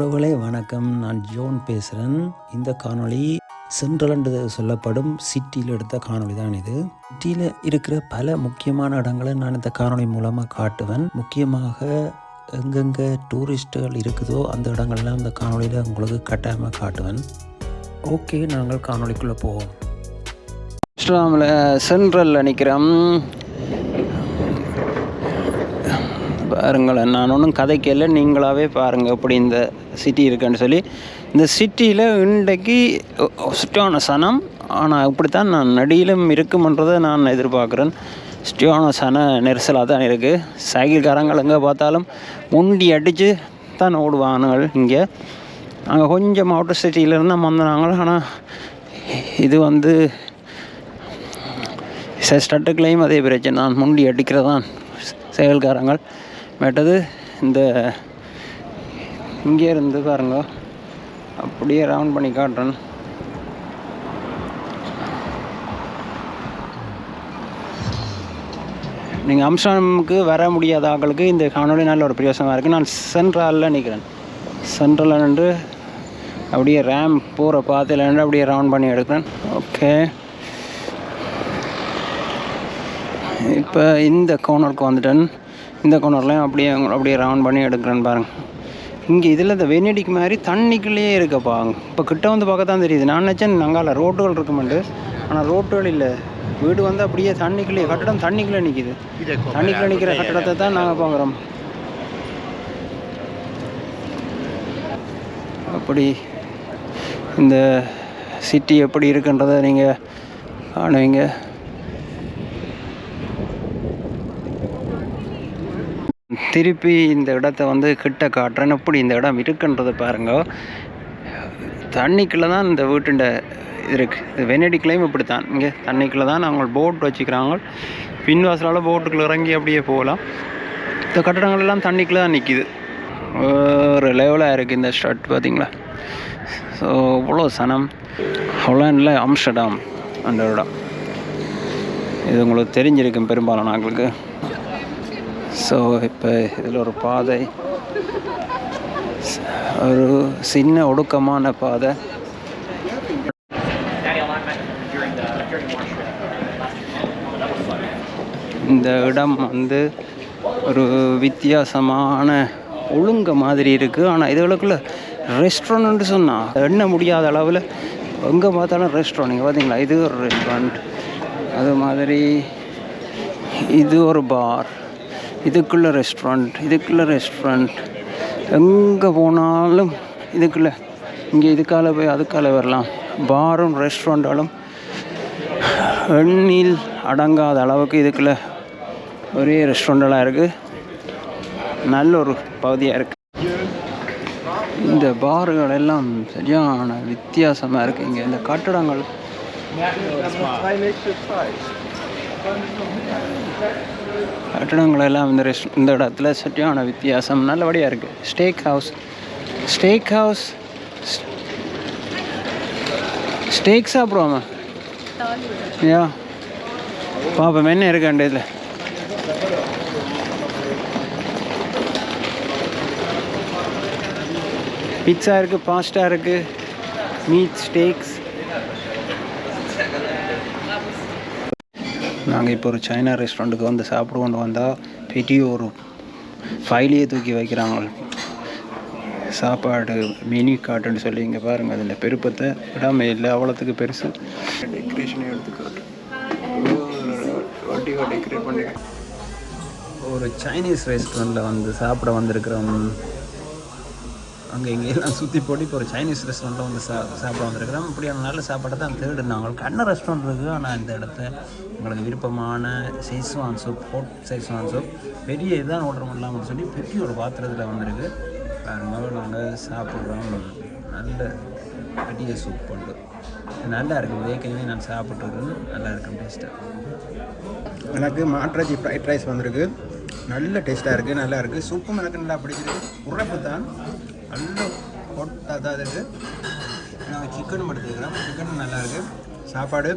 உறவுகளே வணக்கம். நான் ஜோன் பேசுகிறேன் இந்த காணொளி சென்ட்ரல் என்று சொல்லப்படும் சிட்டியில் எடுத்த காணொளி தான் இது. சிட்டியில் இருக்கிற பல முக்கியமான இடங்களை நான் இந்த காணொளி மூலமாக காட்டுவேன். முக்கியமாக எங்கெங்கே டூரிஸ்ட்டுகள் இருக்குதோ அந்த இடங்கள்லாம் இந்த காணொளியில் உங்களுக்கு கட்டாயமாக காட்டுவேன். ஓகே நாங்கள் காணொளிக்குள்ளே போவோம். இஸ்லாமில் சென்ட்ரலில் நிற்கிறோம் பாருங்களேன். நான் ஒன்றும் கதைக்கல நீங்களாகவே பாருங்கள் எப்படி இந்த சிட்டி இருக்குன்னு சொல்லி. இந்த சிட்டியில் இன்றைக்கு சுட்டான சனம் ஆனால் இப்படித்தான் நான் நடியிலும் இருக்குமன்றதை நான் எதிர்பார்க்குறேன். சுட்டியான சன நெரிசலாக தான் இருக்குது சைக்கிள்காரங்கள் எங்கே பார்த்தாலும் முண்டி அடித்து தான் ஓடுவானுங்கள் இங்கே. அங்கே கொஞ்சம் அவுட்டர் சிட்டியிலேருந்து நம்ம வந்தாங்க ஆனால் இது வந்து ஸ்டட்டுக்களையும் அதே பிரச்சனை தான். முண்டி அடிக்கிறதான் செயல்காரங்கள் மேட்டது இந்த இங்கே இருந்து பாருங்க. அப்படியே ரவுண்ட் பண்ணி காட்டுறேன். நீங்கள் அம்ஸ்டாமுக்கு வர முடியாத ஆட்களுக்கு இந்த காணொலி நல்ல ஒரு பிரயோசனமாக இருக்குது நான் சென்ட்ரலில் நிற்கிறேன் சென்ட்ரலில் நின்று அப்படியே ரேம் போகிற பாதையில் நின்று அப்படியே ரவுண்ட் பண்ணி எடுக்கிறேன். ஓகே இப்போ இந்த கோனருக்கு வந்துட்டேன். இந்த கோனர்லையும் அப்படியே அப்படியே ரவுண்ட் பண்ணி எடுக்கிறேன்னு பாருங்க. இங்கே இதில் இந்த வெனடிக்கு மாதிரி தண்ணிக்குள்ளேயே இருக்கப்பா. இப்போ கிட்ட வந்து பார்க்க தான் தெரியுது. நான் நினச்சேன் அங்கால ரோட்டுகள் இருக்குமெண்டு. ஆனால் ரோட்டுகள் இல்லை. வீடு வந்து அப்படியே தண்ணிக்குள்ளேயே கட்டடம் தண்ணிக்குள்ளே நிற்கிது தண்ணிக்குள்ளே நிற்கிற கட்டடத்தை தான் நாங்கள் பார்க்குறோம். அப்படி இந்த சிட்டி எப்படி இருக்குன்றதை நீங்கள் காணுவீங்க. திருப்பி இந்த இடத்த வந்து கிட்ட காட்டுறேன். எப்படி இந்த இடம் இருக்குன்றதை பாருங்க. தண்ணிக்குள்ளே தான் இந்த வீட்டுண்ட இது இருக்குது இது வெனடிக்குள்ளேயும் இப்படி தான் இங்கே தண்ணிக்குள்ளே தான் அவங்க போட் வச்சுக்கிறாங்க. பின்வாசலால் போட்டுக்குள்ளே இறங்கி அப்படியே போகலாம். இந்த கட்டடங்கள் எல்லாம் தண்ணிக்குள்ளே தான் நிற்கிது ஒரு லெவலாக இருக்குது இந்த ஷர்ட் பார்த்தீங்களா ஸோ இவ்வளோ சனம். ஹொலாண்டில் அம்ஸ்டர்டாம் அந்த இடம். இது உங்களுக்கு தெரிஞ்சிருக்கும் பெரும்பாலும் நாங்களுக்கு ஸோ இப்போ இதில் ஒரு பாதை. ஒரு சின்ன ஒடுக்கமான பாதை. இந்த இடம் வந்து ஒரு வித்தியாசமான ஒழுங்க மாதிரி இருக்குது ஆனால் இதுகளுக்குள்ள ரெஸ்டாரண்ட்டு சொன்னால் எண்ண முடியாத அளவில் எங்கே பார்த்தாலும் ரெஸ்டாரண்ட் நீங்கள் பார்த்தீங்களா இது ஒரு ரெஸ்டாரண்ட் அது மாதிரி இது ஒரு பார் இதுக்குள்ளே ரெஸ்டாரண்ட் இதுக்குள்ளே ரெஸ்டாரண்ட் எங்கே போனாலும் இதுக்குள்ளே. இங்கே இதுக்கால போய் அதுக்கால வரலாம். பாரும் ரெஸ்டாரண்ட்டாலும் எண்ணில் அடங்காத அளவுக்கு இதுக்குள்ளே ஒரே ரெஸ்டாரண்டெல்லாம் இருக்குது நல்ல ஒரு பகுதியாக இருக்குது இந்த பார்கள் எல்லாம் சரியான வித்தியாசமாக இருக்குது இங்கே இந்த கட்டடங்கள். கட்டடங்களெல்லாம் இந்த ரெஸ்ட் இந்த இடத்துல சட்டியான வித்தியாசம் நல்லபடியாக இருக்குது steak house steak house steak சாப்பிடுவோமா? யா. பாப்போம் என்ன இருக்காண்டு இதில்? பிட்ஸா இருக்குது பாஸ்டா இருக்குது மீட் ஸ்டேக்ஸ் நாங்கள் இப்போ ஒரு சைனா ரெஸ்டாரண்ட்டுக்கு வந்து சாப்பிடுவோன்னு வந்தால் பெரிய ஒரு ஃபைலையே தூக்கி வைக்கிறாங்க. சாப்பாடு மெனு கார்டுன்னு சொல்லி இங்கே பாருங்கள் அதில் பெருப்பத்தை விடாம இல்லை அவ்வளோத்துக்கு பெருசு. டெக்கரேஷனை எடுத்துக்காட்டு. வண்டியை டெக்கரேட் பண்ணி ஒரு சைனீஸ் ரெஸ்டாரண்ட்டில் வந்து சாப்பிட வந்திருக்கிறோம் அங்கே இங்கேயெல்லாம் சுற்றி போட்டு இப்போ ஒரு சைனீஸ் ரெஸ்டாரண்ட்டில் வந்து சா சாப்பிட வந்திருக்கிறோம். இப்படியான நல்ல சாப்பாடை தான் தேடுனா அவங்களுக்கு அண்ணன் ரெஸ்டாரண்ட் இருக்குது ஆனால் இந்த இடத்த உங்களுக்கு விருப்பமான Szechuan soup hot Szechuan soup பெரிய இதான் ஆர்டர் பண்ணலாம்னு சொல்லி பெரிய ஒரு பாத்திரத்தில் வந்திருக்கு. பாருங்க நாங்கள் சாப்பிட்றோம். நல்ல பெரிய சூப் உண்டு நல்லா இருக்குது ஏற்கனவே நான் சாப்பிட்ருக்கேன் நல்லா இருக்கும் டேஸ்ட்டாக எனக்கு மாட்ராஜி ஃப்ரைட் ரைஸ் வந்திருக்கு. நல்ல டேஸ்ட்டாக இருக்குது நல்லா இருக்குது சூப்பும் எனக்கு நல்லா பிடிச்சிருக்கு உரைப்பு தான். நல்ல ஹோட்டாக தான் இருக்குது நாங்கள் சிக்கன் எடுத்துக்கிறேன் சிக்கன் நல்லா இருக்குது சாப்பாடு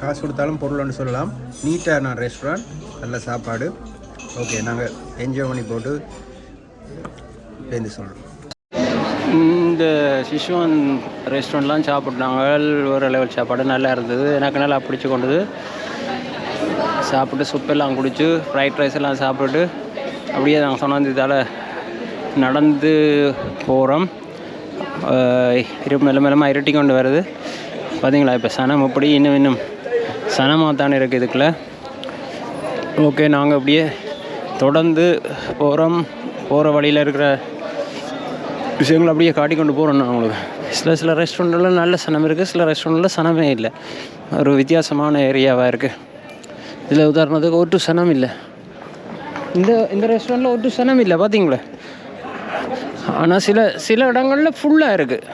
காசு கொடுத்தாலும் பொருள்னு சொல்லலாம். நீட்டான ரெஸ்டாரண்ட் நல்ல சாப்பாடு. ஓகே நாங்கள் என்ஜாய் பண்ணி போட்டு பேருந்து சொல்கிறோம் இந்த சிஷுவன் ரெஸ்டாரண்ட்லாம் சாப்பிட்டாங்க. ஒரு லெவல் சாப்பாடு நல்லா இருந்தது. எனக்கு நல்லா பிடிச்சி கொண்டது. சாப்பிட்டு சுப்பெல்லாம் குடிச்சு ஃப்ரைட் ரைஸ் எல்லாம் சாப்பிட்டு அப்படியே நாங்கள் சொன்னதால் நடந்து போகிறோம் இருப்பு மெல்ல மெல்லமாக இருட்டி கொண்டு வருது. பார்த்தீங்களா இப்போ சனம் அப்படி இன்னும் இன்னும் சனமாக தானே இருக்குது இதுக்குள்ளே. ஓகே நாங்கள் அப்படியே தொடர்ந்து போகிறோம் போகிற வழியில் இருக்கிற விஷயங்களை அப்படியே காட்டி கொண்டு போகிறோம் நான் உங்களுக்கு. சில சில ரெஸ்டாரண்ட்டில் நல்ல சனம் இருக்குது சில ரெஸ்டாரண்ட்டில் சனமே இல்லை. ஒரு வித்தியாசமான ஏரியாவாக இருக்குது இதில் உதாரணத்துக்கு ஒட்டு சனம் இல்லை. இந்த இந்த ரெஸ்டாரண்ட்டில் ஒட்டு சனம் இல்லை பார்த்தீங்களா ஆனால் சில சில இடங்களில் ஃபுல்லாக இருக்குது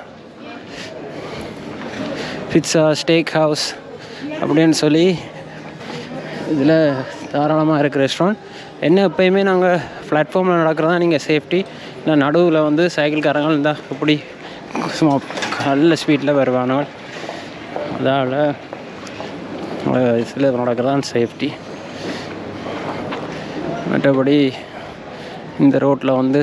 பிட்சா ஸ்டேக் ஹவுஸ் அப்படின்னு சொல்லி இதில் தாராளமாக இருக்குது ரெஸ்டாரண்ட் என்ன எப்பயுமே நாங்கள் பிளாட்ஃபார்மில் நடக்கிறதா நீங்கள் சேஃப்டி இல்லை நடுவில் வந்து சைக்கிள்காரங்கள் இருந்தால் எப்படி சும்மா நல்ல ஸ்பீடில் வருவானோ அதால் சில நடக்கிறதான் சேஃப்டி மற்றபடி இந்த ரோட்டில் வந்து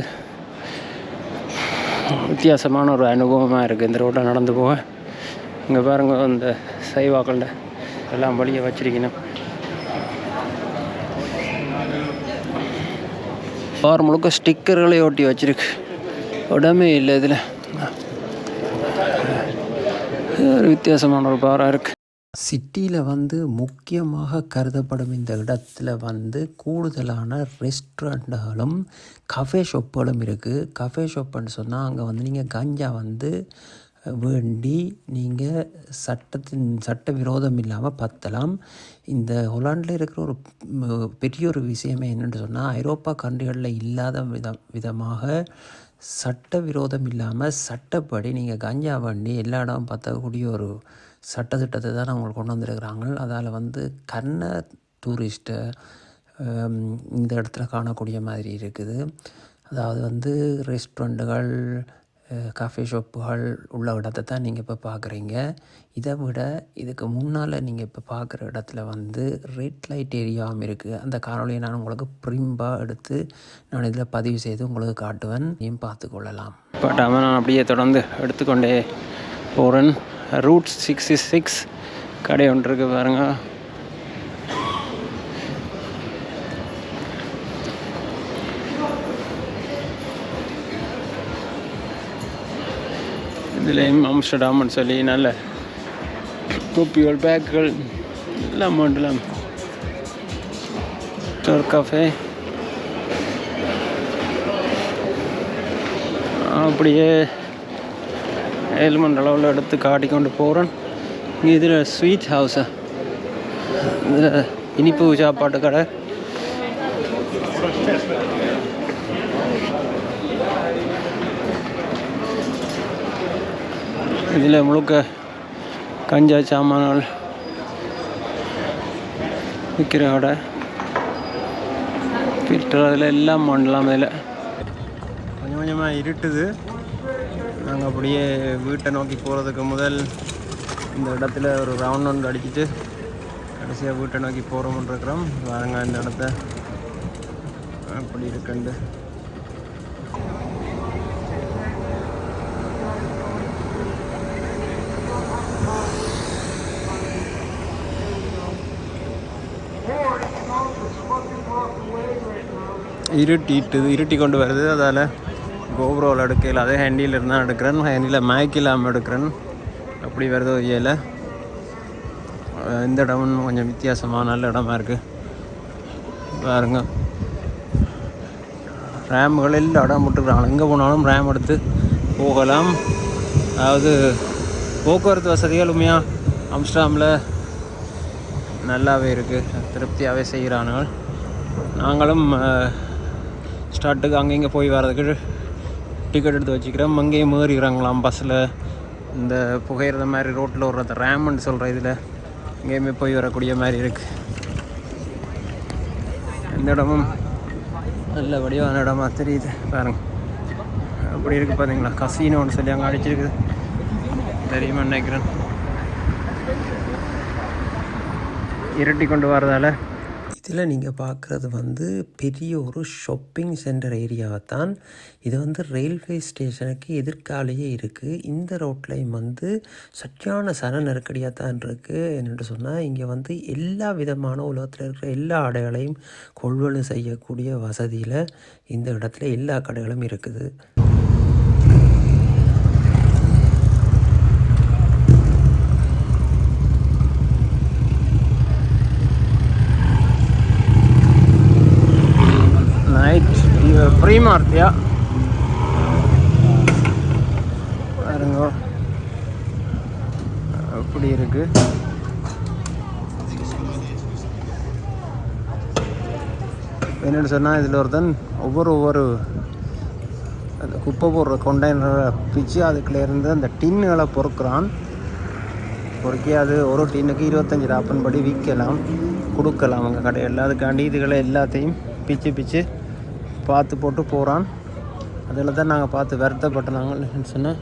வித்தியாசமான ஒரு அனுபவமாக இருக்குது இந்த ரோட்டில் நடந்து போக. இங்கே பாருங்க இந்த சைவாக்கள்ட எல்லாம் வழியை வச்சிருக்கணும். பார் முழுக்க ஸ்டிக்கர்களை ஒட்டி வச்சிருக்கு. உடமே இல்லை இதில். ஒரு வித்தியாசமான ஒரு பாராக இருக்குது சிட்டியில் வந்து முக்கியமாக கருதப்படும் இந்த இடத்துல வந்து கூடுதலான ரெஸ்டாரண்ட்டுகளும் கஃபே ஷாப்புகளும் இருக்குது கஃபே ஷாப்புன்னு சொன்னால் அங்கே வந்து நீங்கள் கஞ்சா வந்து வேண்டி நீங்கள் சட்டத்தின் சட்ட விரோதம் இல்லாமல் பத்தலாம். இந்த ஹொலாண்டில் இருக்கிற ஒரு பெரிய ஒரு விஷயமே என்னென்னு சொன்னால் ஐரோப்பா கண்ட்ரிகளில் இல்லாத விதம் விதமாக சட்ட விரோதம் இல்லாமல் சட்டப்படி நீங்கள் கஞ்சா வண்டி எல்லா இடம் பற்றக்கூடிய ஒரு சட்டத்திட்டத்தை தான் அவங்களுக்கு கொண்டு வந்திருக்கிறாங்க. அதால் வந்து கண்ண டூரிஸ்ட்டை இந்த இடத்துல காணக்கூடிய மாதிரி இருக்குது. அதாவது வந்து ரெஸ்டாரண்ட்டுகள் காஃபி ஷாப்புகள் உள்ள இடத்தை தான் நீங்கள் இப்போ பார்க்குறீங்க இதை விட இதுக்கு முன்னால் நீங்கள் இப்போ பார்க்குற இடத்துல வந்து ரெட் லைட் ஏரியாவும் இருக்குது அந்த காணொலியை நான் உங்களுக்கு பிரிம்பாக எடுத்து நான் இதில் பதிவு செய்து உங்களுக்கு காட்டுவேன். நீயும் பார்த்து கொள்ளலாம். பட் அவன் நான் அப்படியே தொடர்ந்து எடுத்துக்கொண்டே போகிறேன் ரூட் சிக்ஸ்டி சிக்ஸ் கடை ஒன்று இருக்குது பாருங்கள் இதுலேயும் அம்ஸ்டர்டாம்னு சொல்லி நல்ல தொப்பிகள் பேக்குகள் எல்லாம் பண்ணலாம் ஒரு காஃபே அப்படியே ஏழ்மண்ட் அளவில் எடுத்து காட்டிக்கொண்டு போகிறேன் இதில் ஸ்வீட் ஹவுஸு இதில் இனிப்பு சாப்பாட்டு கடை. இதில் முழுக்க கஞ்சா சாமான்கள் விற்கிற கடை. ஃபில்டர் அதில் எல்லாம் பண்ணலாம் அதில் கொஞ்சம் கொஞ்சமாக இருட்டுது. நாங்கள் அப்படியே வீட்டை நோக்கி போகிறதுக்கு முதல் இந்த இடத்துல ஒரு ரவுண்ட் ஒன்று அடிச்சுட்டு கடைசியாக வீட்டை நோக்கி போகிறோம்னு இருக்கிறோம். வாங்க இந்த இடத்த அப்படி இருக்குண்டு. இருட்டிட்டுது இருட்டி கொண்டு வருது அதால் கோபுரோவில் எடுக்கையில் அதே ஹேண்டியில் இருந்தால் எடுக்கிறேன். ஹேண்டியில் மேக் இல்லாமல் எடுக்கிறேன். அப்படி வருது ஏல இந்த இடம் கொஞ்சம் வித்தியாசமாக நல்ல இடமா இருக்குது பாருங்க. ரேம்கள் எல்லா இடம் விட்டுருக்குறாங்க எங்கே போனாலும் ரேம் எடுத்து போகலாம். அதாவது போக்குவரத்து வசதிகள் உண்மையாக அம்ஸ்டாமில் நல்லாவே இருக்குது திருப்தியாகவே செய்கிறானுங்க நாங்களும் ஸ்டார்ட்டுக்கு அங்கே இங்கே போய் வர்றதுக்கு டிக்கெட் எடுத்து வச்சுக்கிறோம் அங்கேயும் ஏறிக்கிறாங்களாம் பஸ்ஸில் இந்த புகையிறத மாதிரி ரோட்டில் விடுறது ரேம்னு சொல்கிற இதில். எங்கேயுமே போய் வரக்கூடிய மாதிரி இருக்குது எந்த இடமும் நல்ல வடிவான இடமா தெரியுது. பாருங்க. அப்படி இருக்குது பார்த்தீங்களா கசினோன்னு சொல்லி அங்கே அடிச்சிருக்குது. தெரியுமா நினைக்கிறேன். இருட்டி கொண்டு வரதால இதில் நீங்கள் பார்க்குறது வந்து பெரிய ஒரு ஷாப்பிங் சென்டர் ஏரியாவை தான். இது வந்து ரயில்வே ஸ்டேஷனுக்கு எதிர்காலையே இருக்குது இந்த ரோட்லையும் வந்து சரியான சன நெருக்கடியாக தான் இருக்குது என்னென்று சொன்னால் இங்கே வந்து எல்லா விதமான உலகத்தில் இருக்கிற எல்லா ஆடைகளையும் கொள்வனு செய்யக்கூடிய வசதியில் இந்த இடத்துல எல்லா கடைகளும் இருக்குது நைட் ப்ரீ மார்த்தியா பாருங்க. அப்படி இருக்கு? என்னென்னு சொன்னால் இதில் ஒருத்தன் ஒவ்வொரு ஒவ்வொரு அந்த குப்பை போடுற கொண்டைனரை பிச்சு அதுக்குள்ளேருந்து அந்த டின்னுகளை பொறுக்கிறான். பொறுக்கி அது ஒரு டின்னுக்கு இருபத்தஞ்சி ராப்பன் படி விற்கலாம் கொடுக்கலாம் அவங்க கடையில் அதுக்காண்டி இதுகளை எல்லாத்தையும் பிச்சு பிச்சு பார்த்து போட்டு போகிறான் அதில் தான் நாங்கள் பார்த்து வருத்தப்பட்டனாங்கன்னு சொன்னேன்.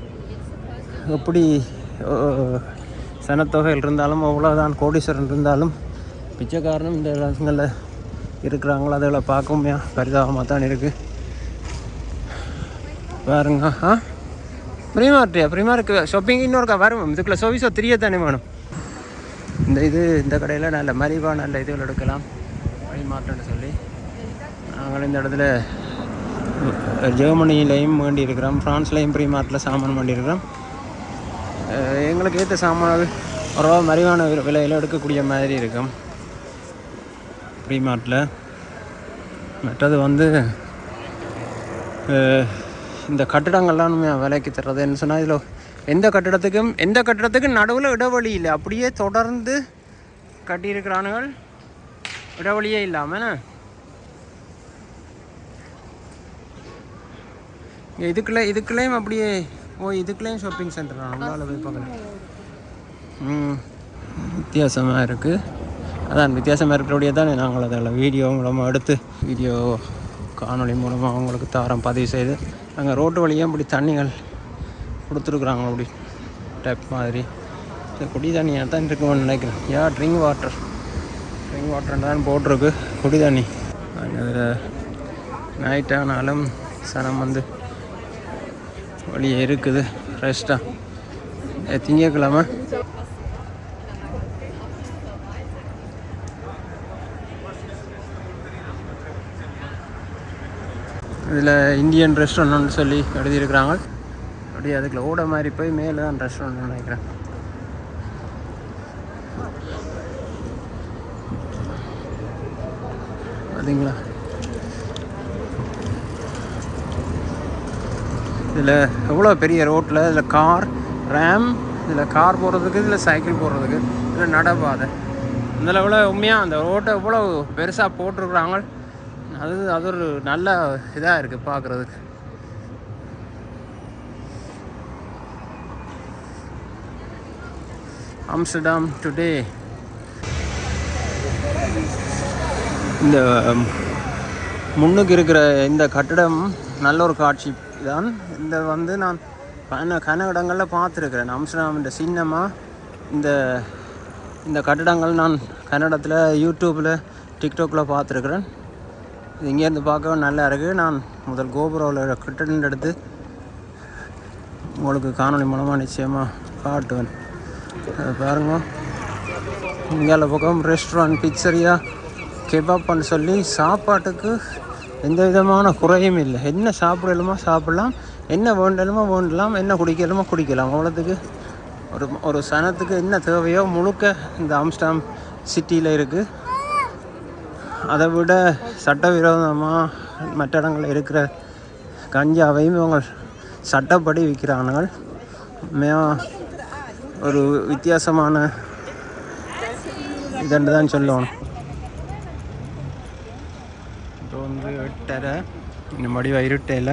எப்படி அஹ், சனத்தொகையில் இருந்தாலும் அவ்வளோதான் கோடீஸ்வரன் இருந்தாலும் பிச்சைக்காரனும் இந்த இடங்களில் இருக்கிறாங்களோ அதில் பார்க்கவுமே பரிதாபமாக தான் இருக்குது பாருங்க ஆ? ப்ரீமார்ட்டியா ப்ரீமார்க்கு ஷாப்பிங் இன்னொருக்கா வரும். இதுக்குள்ளே சர்வீஸோ தெரிய தானே வேணும். இந்த இது இந்த கடையில் நல்ல மலிவாக நல்ல இதுகள் எடுக்கலாம். ப்ரீமார்ட்னு சொல்லி. நாங்கள் இந்த இடத்துல ஜெர்மனிலையும் வேண்டி இருக்கிறோம் ஃப்ரான்ஸ்லேயும் ப்ரீமார்ட்டில் சாமான் வேண்டி இருக்கிறோம் எங்களுக்கு ஏற்ற சாமான் ஒரு மறைவான விலையில் எடுக்கக்கூடிய மாதிரி இருக்கும். ப்ரீமார்ட்டில் மற்றது வந்து இந்த கட்டிடங்கள்லாம் நம்ம விலைக்கு தர்றதுன்னு சொன்னால் இதில் எந்த கட்டிடத்துக்கும் எந்த கட்டிடத்துக்கும் நடுவில் இடைவெளி இல்லை. அப்படியே தொடர்ந்து கட்டியிருக்கிறானுங்கள் இடைவெளியே இல்லாமல் இதுக்குள்ளே இதுக்குள்ளேயும் அப்படியே ஓ இதுக்குள்ளேயும் ஷாப்பிங் சென்டர் நம்மளால் போய் பார்க்கலாம் ம் வித்தியாசமாக இருக்குது அதான் வித்தியாசமாக இருக்கிறபடியே தானே நாங்கள் அதில் வீடியோ மூலமாக எடுத்து வீடியோ காணொளி மூலமாக அவங்களுக்கு தாரம் பதிவு செய்து அங்கே ரோட்டு வழியாக இப்படி தண்ணிகள் கொடுத்துருக்குறாங்க அப்படி? டேப் மாதிரி. இந்த குடி தண்ணியாக தான் இருக்குன்னு நினைக்கிறேன். யா ட்ரிங்க் வாட்டர் ட்ரிங்க் வாட்டர்னு தான் போட்டிருக்கு குடி தண்ணி. அதில் நைட் ஆனாலும் சனம் வந்து வழி இருக்குது. ரெஸ்ட்டாக திங்கக்கிழமை. இதில் இந்தியன் ரெஸ்டாரண்ட்னு சொல்லி எழுதியிருக்கிறாங்க. அப்படியே அதுக்குள்ள ஓட மாதிரி போய் மேலே தான் ரெஸ்டாரண்ட் நினைக்கிறேன். பார்த்தீங்களா இதில் எவ்வளோ பெரிய ரோட்டில் இதில் கார் ரேம் இதில் கார் போகிறதுக்கு இதில் சைக்கிள் போகிறதுக்கு இதில் நடைபாதை இந்த லெவலில் உண்மையாக அந்த ரோட்டை எவ்வளோ பெருசாக போட்டிருக்குறாங்க. அது அது ஒரு நல்ல இதாக இருக்குது பார்க்குறதுக்கு. Amsterdam today. இந்த முன்னுக்கு இருக்கிற இந்த கட்டிடம் நல்ல ஒரு காட்சி. தான் இந்த வந்து நான் கன கன இடங்களில் பார்த்துருக்கிறேன். அம்ஸ்டர்டாம் இந்த சின்னமா இந்த இந்த கட்டிடங்கள் நான் கன்னடத்தில் யூடியூப்பில் டிக்டாக்கில் பார்த்துருக்குறேன். இது இங்கேருந்து பார்க்க நல்லா இருக்குது நான் முதல் கோபுரோவில் கட்டிடம் எடுத்து உங்களுக்கு காணொளி மூலமாக நிச்சயமாக காட்டுவேன். அதை பாருங்க. இங்கே பக்கம் ரெஸ்டாரண்ட் பிச்சரியா கெபாப்னு சொல்லி சாப்பாட்டுக்கு எந்த விதமான குறையும் இல்லை. என்ன சாப்பிடலுமோ சாப்பிடலாம் என்ன வேண்டலுமோ வேண்டலாம் என்ன குடிக்கலுமோ குடிக்கலாம். அவ்வளோத்துக்கு ஒரு ஒரு சனத்துக்கு என்ன தேவையோ முழுக்க இந்த ஆம்ஸ்டாம் சிட்டியில் இருக்குது அதை விட சட்டவிரோதமாக மற்ற இடங்களில் இருக்கிற கஞ்சாவையும் இவங்க சட்டப்படி விற்கிறானுங்கள் மே ஒரு வித்தியாசமான இதுன்னு தான் சொல்லணும் இப்போ வந்து எட்டரை இந்த மடிவா இருட்டையில்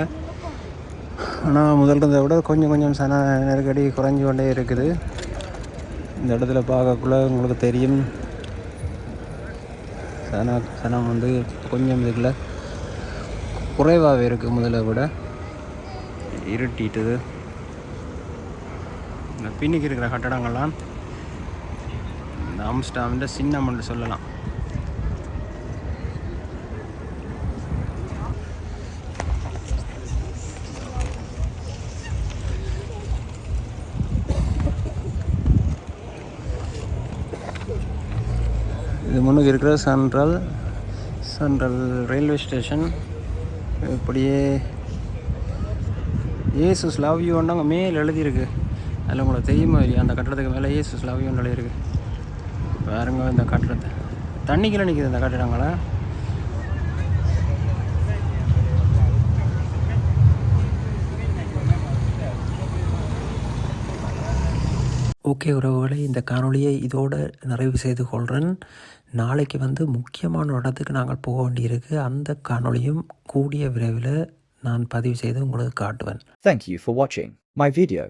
ஆனால் முதல் இருந்ததை விட கொஞ்சம் கொஞ்சம் சன நெருக்கடி குறைஞ்சு கொண்டே இருக்குது. இந்த இடத்துல பார்க்கக்குள்ள உங்களுக்கு தெரியும். சன சனம் வந்து கொஞ்சம் இதுக்குள்ள குறைவாகவே இருக்குது முதல்ல விட. இருட்டிட்டுது. இந்த பின்னுக்கு இருக்கிற கட்டடங்கள்லாம் இந்த ஆம்ஸ்டாமில் சின்னம்னு சொல்லலாம். முன்னுக்கு இருக்கிற சென்ட்ரல் சென்ட்ரல் ரயில்வே ஸ்டேஷன் இப்படியே ஏசுஸ் லவ் யூன்னு அங்கே மேல் எழுதியிருக்கு. அதில் உங்களுக்கு தெரியுமா இல்லையா? அந்த கட்டடத்துக்கு மேலே ஏசுஸ் லவ் யூன்னு எழுதியிருக்கு. பாருங்க இந்த கட்டடத்தை. தண்ணிக்குள்ள நிற்கிது இந்த கட்டிடங்களா. ஓகே உறவுகளை இந்த காணொளியை இதோடு நிறைவு செய்து கொள்கிறேன் நாளைக்கு வந்து முக்கியமான இடத்துக்கு நாங்கள் போக வேண்டியிருக்கு அந்த காணொளியும் கூடிய விரைவில் நான் பதிவு செய்து உங்களுக்கு காட்டுவேன் Thank you for watching my video.